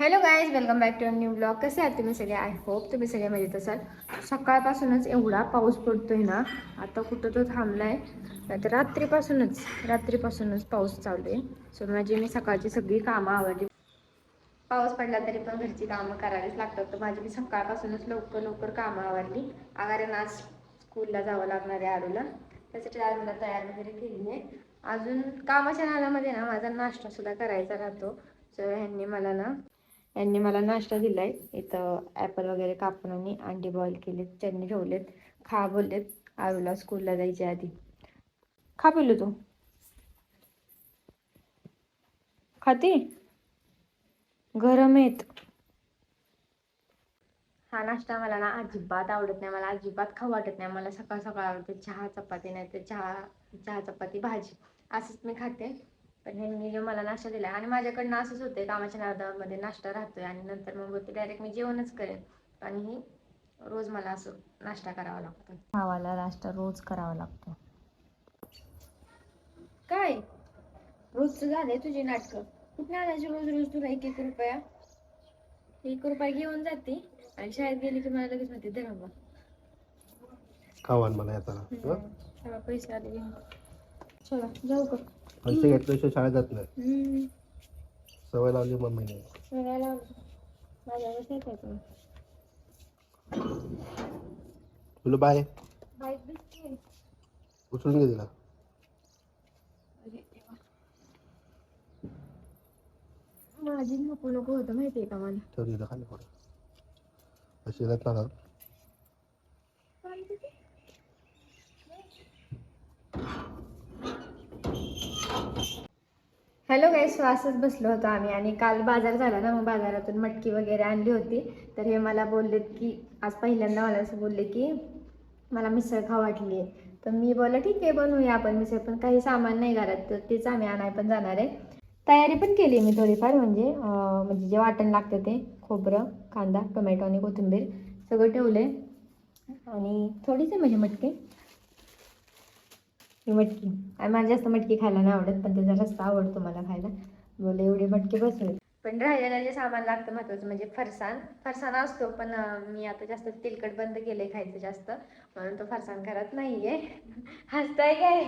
Hello guys welcome back to new blog कसे आहात तुम्ही सगळे? आय होप तुम्ही सगळे मजेत असाल. सकाळपासूनच एवढा पाऊस पडतोय ना आता कुठं तो थांबलाय. तर रात्रीपासूनच रात्रीपासूनच पाऊस चालू आहे. सो माझी मी सकाळची सगळी कामं आवडली पाऊस पडला तरी पण घरची कामं करावीच लागतात. तर माझी मी सकाळपासूनच लवकर लवकर कामं आवडली कारण आज स्कूलला जावं लागणार आहे आरूला. त्यासाठी आरूला तयार वगैरे केली आहे अजून कामाच्या नादामध्ये ना माझा नाश्ता सुद्धा करायचा राहतो. सो ह्यांनी मला ना यांनी मला नाश्ता दिलाय. इथं ॲपल वगैरे कापून आणि अंडी बॉईल केलेत. त्यांनी ठेवलेत. खा बोललेत. आरूला स्कूलला जायच्या आधी. खा पिलू तू. खाते? गरम आहेत. हा नाश्ता मला ना अजिबात आवडत नाही. मला अजिबात खाऊ वाटत नाही. मला सकाळ सकाळ आवडते. चहा चपाती नाही तर चहा चहा चपाती भाजी. असंच मी खाते. पण ह्यांनी जो मला नाश्ता दिला आणि माझ्याकडनं असंच होते कामाच्या नादामध्ये नाश्ता राहतोय आणि नंतर मग होते डायरेक्ट मी जेवणच करेन. आणि ही रोज मला असं नाश्ता करावा लागतो खावाला नाश्ता रोज करावा लागतो. काय? रोजचं झालंय तुझी नाटकं. कुठे आणायची रोज रोज तुला एक एक रुपया? एक रुपया घेऊन जाते आणि शाळेत गेली की मला लगेच म्हणते बाबा खावान मला येताना. हं? पैसे आले घेऊन चला जाऊ का? पैसे घेतल्याशिवाय शाळेत जात नाही. हम्म. सवय लावली मम्मीने तुला बाय बाईक उचलून घे तिला. अरे देवा. माझी नको नको होतं माहितीये का मला? ठेव तिला खाली पड अशी येत ना. हॅलो गाईस श्वासच बसलो होतो आम्ही आणि काल बाजार झाला ना मग बाजारातून मटकी वगैरे आणली होती. तर हे मला बोललेत की आज पहिल्यांदा मला असं बोलले की मला मिसळ खाऊ वाटली आहे. तर मी बोललं ठीक आहे बनवूया आपण मिसळ. पण काही सामान नाही घरात तर तेच आम्ही आणाय पण जाणार आहे. तयारी पण केली मी थोडीफार म्हणजे म्हणजे जे वाटण लागतं ते खोबरं कांदा टोमॅटो आणि कोथिंबीर सगळं ठेवलं आहे आणि थोडीच आहे म्हणजे मटकी. ही मटकी. आणि मला जास्त मटकी खायला नाही आवडत पण त्याचा रस्ता आवडतो मला खायला. बोले एवढी मटकी बसवेल. पण राहिलेलं जे सामान लागतं महत्वाचं म्हणजे फरसाण फरसाण असतो पण मी आता जास्त तेलकट बंद केलंय खायचं जास्त. म्हणून तो फरसाण घरात नाहीये. हसताय काय?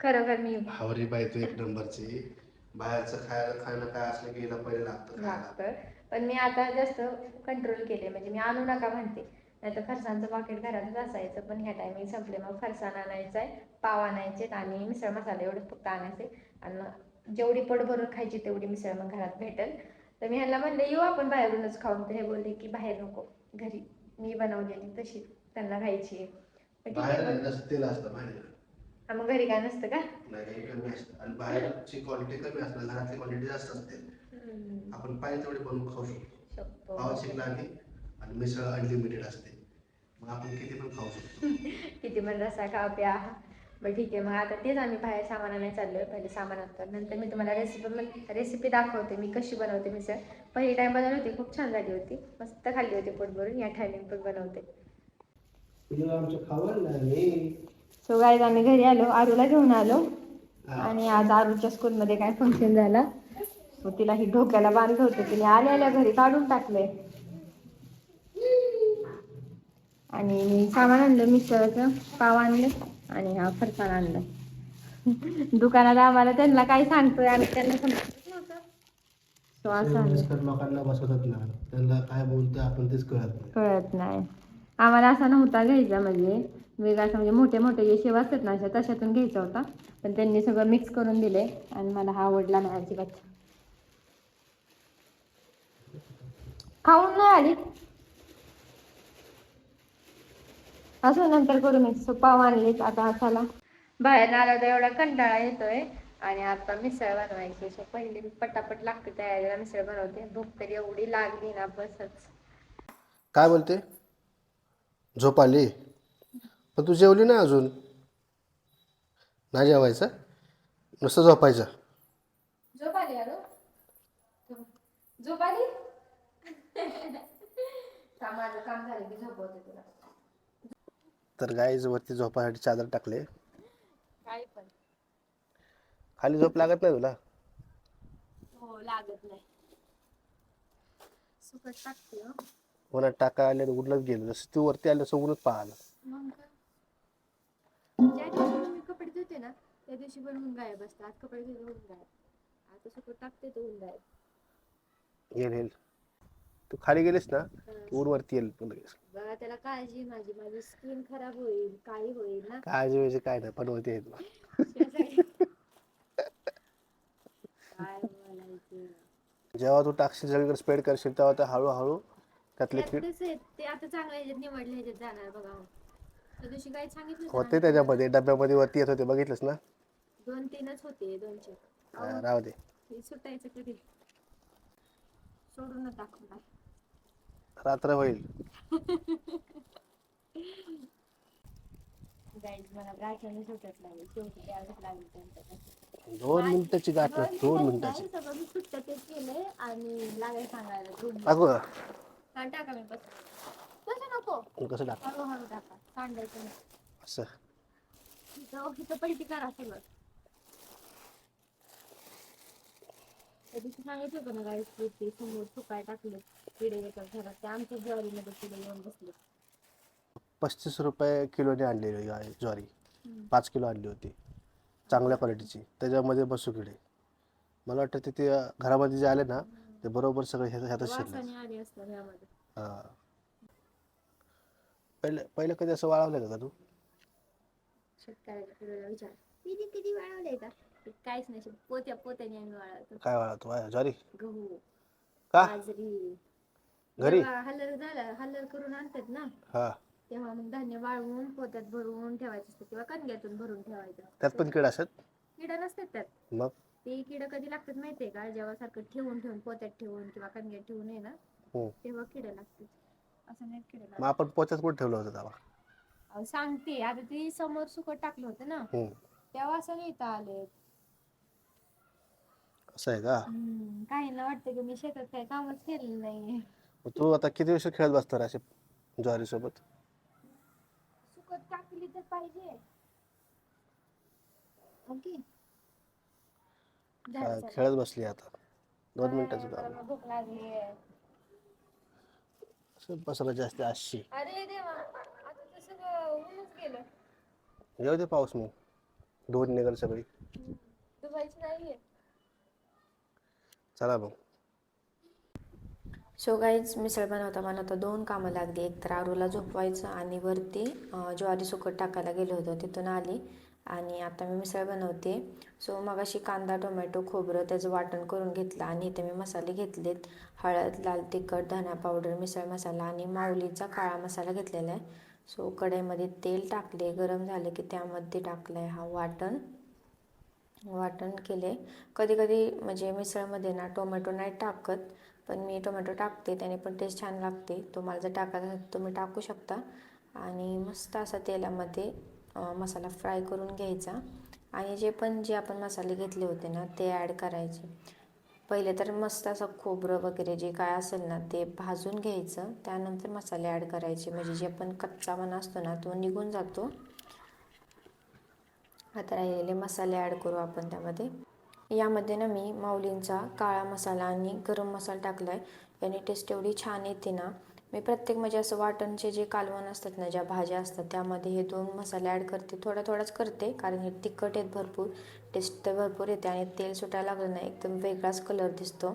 खरोखर मी. हावरी बाई तू एक नंबरची. बाहेरचं खायला खायला काय असलं की हिला पहिले लागतं लागतं. पण मी आता जास्त कंट्रोल केले म्हणजे मी आणू नका म्हणते. नाही तर फरसाणचं पाकिट घरातच असायचं. पण ह्या टायमिंग संपले. मग फरसाण आणायचं आहे पाव आणायचे आणि मिसळ मसाला एवढं फक्त आणायचे आणि जेवढी पोट भरून खायची तेवढी मिसळ मग घरात भेटेल. तर मी ह्यांना म्हणले येऊ आपण बाहेरूनच खाऊन. तर हे बोलले की बाहेर नको. घरी मी बनवलेली तशी. त्यांना खायची आहे. मग घरी काय नसतं का? नाही काही कमी असतं. आणि बाहेरची क्वालिटी कमी असते. घरातली क्वालिटी जास्त असते. हम्म, आपण पाहिजे तेवढी बनवून खाऊ शकतो. आणि मिसळ अनलिमिटेड असते. मग आपण किती पण खाऊ शकतो. किती पण रसा खा प्या. बरं ठीक आहे मग आता तेच आम्ही बाहेर सामान आणायला चाललोय पहिले सामान आणतो. नंतर मी तुम्हाला रेसिपी रेसिपी दाखवते मी कशी बनवते मिसळ. पहिली टाइम बनवली होती खूप छान झाली होती. मस्त खाल्ली होती पोट भरून या टायमिंग पण बनवते. सो गाईज आम्ही घरी आलो आरूला घेऊन आलो. आणि आज आरूच्या स्कूलमध्ये काय फंक्शन झाला? सो तिला ही डोक्याला बांधलं होतं. तिने आल्या आल्या घरी काढून टाकलंय. आणि मी सामान आणलं मिसळचं पाव आणलं आणि हा फरसाण आणलं. दुकानात आम्हाला त्यांना काय सांगतोय आम्ही त्यांना समजत नव्हतं. सो असं आणलं वयस्कर लोकांना बसवतात ना त्यांना काय बोलते आपण तेच कळत नाही. कळत नाही. आम्हाला असा नव्हता घ्यायचा म्हणजे वेगळा असं म्हणजे मोठे मोठे जे शेव असतात ना अशा तशातून घ्यायचा होता. पण त्यांनी सगळं मिक्स करून दिले आणि मला हा आवडला नाही अजिबात. खाऊन नाही आली. असं नंतर करू मिक्स पाव आणलेत आता असाला बाहेर आला तर एवढा कंटाळा येतोय. आणि आता मिसळ बनवायची सो पहिली पटापट लागते तयारीला. मिसळ बनवते. भूक तरी एवढी लागली ना बसच. काय बोलते? झोप आली? पण तू जेवली ना अजून? नाही जेवायचं? नुसतं झोपायचं. झोप आली अरे झोप आली? माझं काम झालं की झोपवते तुला. तर गाईज वरती झोपासाठी चादर टाकले. काय पण. खाली झोप लागत नाही तुला? हो लागत नाही. सुकट टाकते हो. उन्हात टाका आले उडलंच गेलं. जसं तू वरती आलं तसं ऊनच पाहिलं मग काय? ज्या दिवशी मी कपडे धुते ना त्या दिवशी पण ऊन गायब असतं आज कपडे धुते ऊन गायब. आता सुकट टाकते तर ऊन गायब. येईल येईल. तू खाली गेलीस ना. ऊन वरती येईल पण लगेच बघा त्याला काळजी माझी. माझी स्किन खराब होईल काळी होईल ना. काळजी म्हणजे काय नाही पण वरती येईल त्यासाठी काय बोलायचं? जेव्हा तू टाकशील सगळीकडे स्प्रेड करशील तेव्हा ते हळूहळू त्यातले कीड ते आता चांगल्या ह्याच्यात निवडल्या ह्याच्यात जाणार बघा. त्या दिवशी काय सांगितलं होतं होते ना? त्याच्यामध्ये डब्यामध्ये वरती येत होते बघितलंस ना? दोन तीनच होते दोनशे हा, राहू दे. हे सुटायचं कधी? सोडून टाकून रात्र होईल. लागेल. लागेल दोन मिनिटाची गाठ नाही दोन मिनिटाची. सगळं मी सुट्ट तेच केलंय आणि लागायला सांगायला. दोन टाकू का टाका मी बस. तसं नको. मग कसं टाक? हळूहळू टाका. सांडायचं नाही. असं. पलटी करा सगळं. त्या दिवशी सांगितलं होतं ना गाईस की ते समोर सुकाय टाकले किडे येतात घरात ते आमच्या ज्वारीमध्ये किडे येऊन बसले. पस्तीस रुपये किलोने आणलेली ज्वारी. पाच किलो आणली होती. चांगल्या क्वालिटीची. त्याच्यामध्ये बसू किडे. मला वाटतं ते ते घरामध्ये जे आले ना ते बरोबर सगळे ह्यात ह्यातच शिरले वासाने आले असतात ह्यामध्ये हा. पहिले पहिले कधी असं वाळवलं का तू? शेतकऱ्याच्या पिढीला विचार. किती किती वाळवलंय का? ते काहीच नाही. शेत- पोत्या पोत्याने आम्ही वाळवतो. काय वाळवतो? वाय ज्वारी? गहू का? बाजरी घरी? जेव्हा हलर झालं हलर करून आणतात ना. हा. तेव्हा मग धान्य वाळवून पोत्यात भरून ठेवायचं असतं किंवा कणग्यातून भरून ठेवायचं त्यात पण किड असत किडा नसतात त्यात. मग? ते किडा कधी लागतात माहितीये का? जेव्हा सारखं ठेवून ठेवून पोत्यात ठेवून किंवा कणग्यात ठेवून आहे ना हो. तेव्हा किडा लागतात. असं नाही किडा मग आपण पोत्यात कुठे ठेवलं होतं तेव्हा? अहो, सांगते. आता ती समोर सुकट टाकलं होतं ना. हम्म. तेव्हा असं नाही इथं आले. असं आहे का? काहींना वाटतं की मी शेतात काही कामच केलेलं नाही मग तू आता किती दिवस खेळत बसणार असे ज्वारी सोबत सुकट टाकली तर पाहिजे. ओके झालं, चला. खेळत बसली आता. दोन मिनिटाचं काम. मग भूक लागली असं बसला जास्त आशी अरे देवा आता तर सगळं ऊनच गेलं. येऊ दे पाऊस मग. धुवून निघाल सगळी. दुबाईची नाहीये. चला मग. सो गाईज मिसळ बनवता बनवता दोन कामं लागली. एक तर आरूला झोपवायचं आणि वरती ज्वारी सुकट टाकायला गेलो होतो. तिथून आली आणि आता मी मिसळ बनवते. सो मगाशी कांदा टोमॅटो खोबरं त्याचं वाटण करून घेतलं आणि इथे मी मसाले घेतलेत. हळद लाल तिखट धना पावडर मिसळ मसाला आणि माऊलीचा काळा मसाला घेतलेला आहे. सो कढईमध्ये तेल टाकले. गरम झालं की त्यामध्ये टाकलं आहे हा वाटण. वाटण केले. कधी कधी म्हणजे मिसळमध्ये ना टोमॅटो नाही टाकत. पण मी टोमॅटो टाकते त्याने पण टेस्ट छान लागते. तुम्हाला जर टाकायचा असेल तुम्ही टाकू शकता. आणि मस्त असा तेलामध्ये मसाला फ्राय करून घ्यायचा. आणि जे पण जे आपण मसाले घेतले होते ना ते ॲड करायचे. पहिले तर मस्त असं खोबरं वगैरे जे काय असेल ना ते भाजून घ्यायचं. त्यानंतर मसाले ॲड करायचे. म्हणजे जे पण कच्चापणा असतो ना तो निघून जातो. आता राहिलेले मसाले ॲड करू आपण त्यामध्ये. यामध्ये ना मी माऊलींचा काळा मसाला आणि गरम मसाला टाकला आहे याने टेस्ट एवढी छान येते ना. मी प्रत्येक म्हणजे असं वाटणचे जे कालवण असतात ना ज्या भाज्या असतात त्यामध्ये हे दोन मसाले ॲड करते. थोडा थोडाच करते कारण हे तिखट आहेत भरपूर. टेस्ट तर भरपूर येते आणि तेल सुटायला लागलं ना एकदम वेगळाच कलर दिसतो.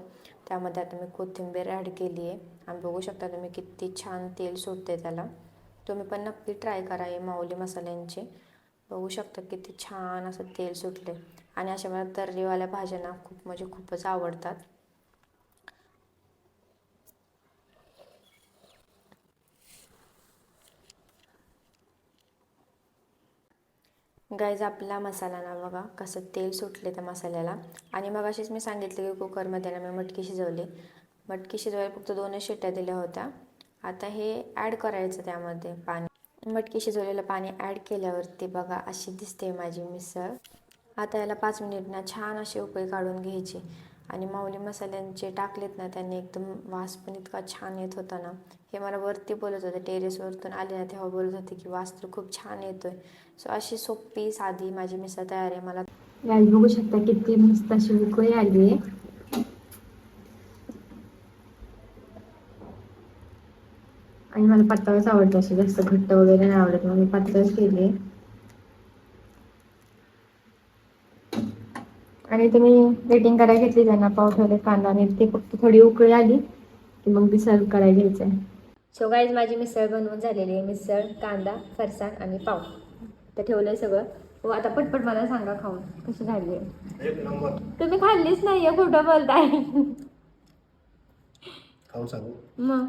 त्यामध्ये आता मी कोथिंबीर ॲड केली आहे. आणि बघू शकता तुम्ही किती छान तेल सुटते त्याला. तुम्ही पण नक्की ट्राय करा हे माऊली मसाल्यांचे. बघू शकता किती छान असं तेल सुटले आणि अशा मला तर्रीवाल्या भाज्यांना खूप म्हणजे खूपच आवडतात. गाईज आपला मसाला ना बघा कसं तेल सुटले त्या मसाल्याला. आणि मग अशीच मी सांगितले की कुकरमध्ये ना मी मटकी शिजवली. मटकी शिजवायला फक्त दोनच शिट्ट्या दिल्या होत्या. आता हे ॲड करायचं त्यामध्ये पाणी. मटकी शिजवलेलं पाणी ॲड केल्यावरती बघा अशी दिसते माझी मिसळ. आता याला पाच मिनिटनं छान अशी उकळी काढून घ्यायची. आणि माऊली मसाल्यांचे टाकलेत ना त्यांनी एकदम वास पण इतका छान येत होता ना. हे मला वरती बोलत होते टेरेसवरतून आले ना तेव्हा बोलत होते की वास तर खूप छान येतोय. सो अशी सोपी साधी माझी मिसळ तयार आहे. मला बघू शकता किती मस्त अशी उकळी आली आहे आणि मला पातळच आवडतं असे जास्त घट्ट वगैरे नाही आवडत. मग मी पातळच केली आणि तुम्ही वेटिंग करायला घेतली त्यांना पाव ठेवले कांदा आणि ते फक्त थोडी उकळी आली की मग ती सर्व करायला घ्यायचं आहे. सो गाईज माझी मिसळ बनवून झालेली आहे. मिसळ कांदा फरसाण आणि पाव. तर ठेवलंय सगळं. हो आता पटपट मला सांगा खाऊन कशी झाली आहे. तुम्ही खाल्लीच नाहीये खोटं बोलताय. मग?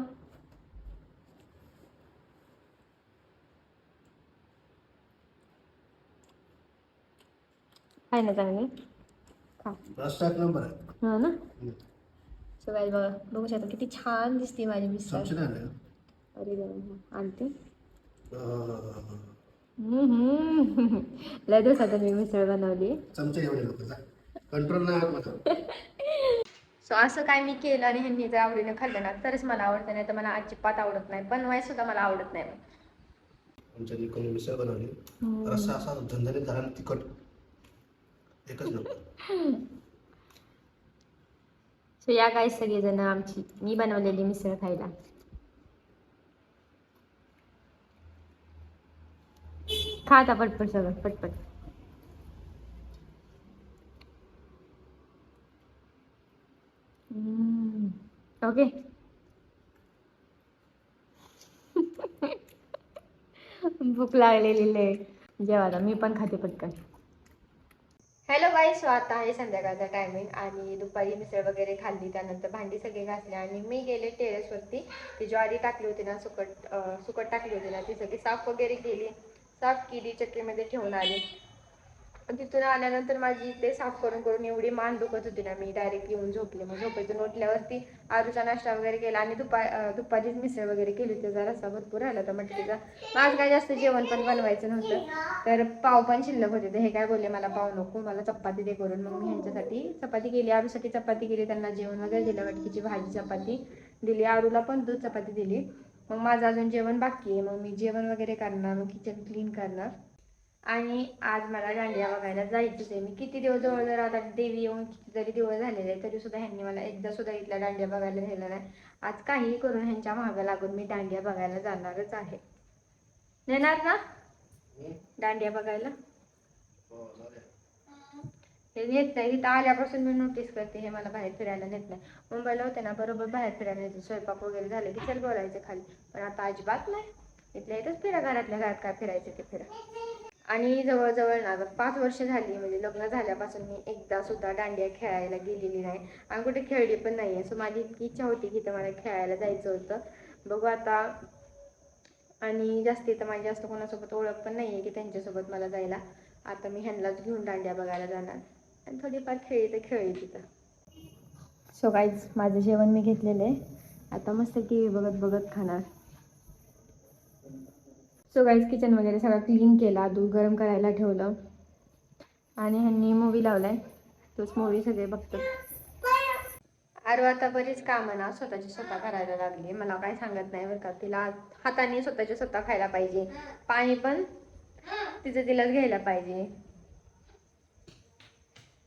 आहे ना चांगली? रस्ता एक नंबर आहे हो ना? हम्म. सो गाईज बघा बघू शकता किती छान दिसते माझी आणले अरे देवा, आणते. अं, हम्म. लय दिवसात मी मिसळ बनवली. चमचे एवढे लोक कंट्रोल नाही सो असं काय मी केलं आणि ह्यांनी जर आवडीनं खाल्लं ना तरच मला आवडतं नाही तर मला अजिबात आवडत नाही. बनवाय सुद्धा मला आवडत नाही. आमच्या निकोनी मिसळ बनवली. रस्सा असा झणझणीत झाला आणि तिखट. एकच नंबर सो या काय सगळेजण आमची मी बनवलेली मिसळ खायला. खा आता पटपट सगळं पटपट. ओके भूक लागलेली लय. जेवायला मी पण खाते पटकन. हॅलो बाई सो आता आहे संध्याकाळचा टायमिंग आणि दुपारी मिसळ वगैरे खाल्ली त्यानंतर भांडी सगळी घासली आणि मी गेले टेरेसवरती ती ज्वारी टाकली होती ना सुकट सुकट टाकली होती ना ती सगळी साफ वगैरे केली. साफ केली चक्कीमध्ये ठेवून आली. तिथून आल्यानंतर माझी ते साफ करून करून एवढी मान दुखत होती ना मी डायरेक्ट येऊन झोपले. मग झोपेतून उठल्यावरती आरूचा नाश्ता वगैरे केला आणि दुपा दुपारीच मिसळ वगैरे केली त्याचा रस्सा भरपूर राहिला होता मटकीचा आज काय जास्त जेवण पण बनवायचं नव्हतं. तर पाव पण शिल्लक होते. तर हे काय बोलले मला पाव नको मला चपाती दे करून. मग मी ह्यांच्यासाठी चपाती केली. आरूसाठी चपाती केली त्यांना जेवण वगैरे दिलं मटकीची भाजी चपाती दिली. आरूला पण दूध चपाती दिली. मग माझं अजून जेवण बाकी आहे. मग मी जेवण वगैरे करणार मग किचन क्लीन करणार. आणि आज मला दांडिया बघायला जायचंच आहे मी किती दिवस जवळजवळ आता देवी येऊन किती जरी दिवस झालेले आहे तरी सुद्धा ह्यांनी मला एकदा सुद्धा इथल्या दांडिया बघायला नेलं नाही. आज काहीही करून ह्यांच्या मागं लागून मी दांडिया बघायला जाणारच आहे. नेणार ना? दांडिया बघायला? हे नेत नाही. तिथं आल्यापासून मी नोटीस करते हे मला बाहेर फिरायला नेत नाही. मुंबईला होते ना बरोबर बाहेर फिरायला नेते. स्वयंपाक वगैरे झाले की चल बोलायचं खाली. पण आता अजिबात नाही. इथल्या इथंच फिरा घरातल्या घरात काय फिरायचं ते फिरा. आणि जवळजवळ ना आता पाच वर्ष झाली म्हणजे लग्न झाल्यापासून मी एकदा सुद्धा दांडिया खेळायला गेलेली नाही. आणि कुठे खेळली पण नाही आहे सो माझी इतकी इच्छा होती की इथं मला खेळायला जायचं होतं. बघू आता. आणि जास्ती तर माझी जास्त कोणासोबत ओळख पण नाही आहे की त्यांच्यासोबत मला जायला. आता मी ह्यांनाच घेऊन दांड्या बघायला जाणार. आणि थोडीफार खेळी तर खेळली तिथं. सो गाईज माझं जेवण मी घेतलेलं आहे. आता मस्त टी व्ही बघत बघत खाणार. सो गाईज किचन वगैरे सगळं क्लीन केला दूध गरम करायला ठेवलं. आणि ह्यांनी मूवी लावलाय. तोच मूवी सगळे बघतात आरू आता बरीच कामं ना स्वतःची स्वतः करायला लागली. मला काय सांगत नाही बरं का. तिला हाताने स्वतःची स्वतः खायला पाहिजे. पाणी पण तिचं तिलाच घ्यायला पाहिजे.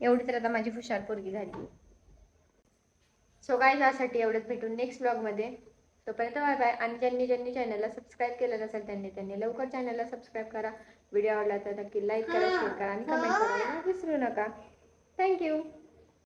एवढी तर आता माझी हुशार पोरगी झाली. सो काय यासाठी एवढंच भेटून नेक्स्ट ब्लॉगमध्ये तोपर्यंत बाय बाय. आणि ज्यांनी ज्यांनी चॅनलला सबस्क्राईब केलं नसेल त्यांनी त्यांनी लवकर चॅनलला सबस्क्राईब करा. व्हिडिओ आवडला तर नक्की लाईक करा शेअर करा आणि कमेंट करायला विसरू नका. थँक्यू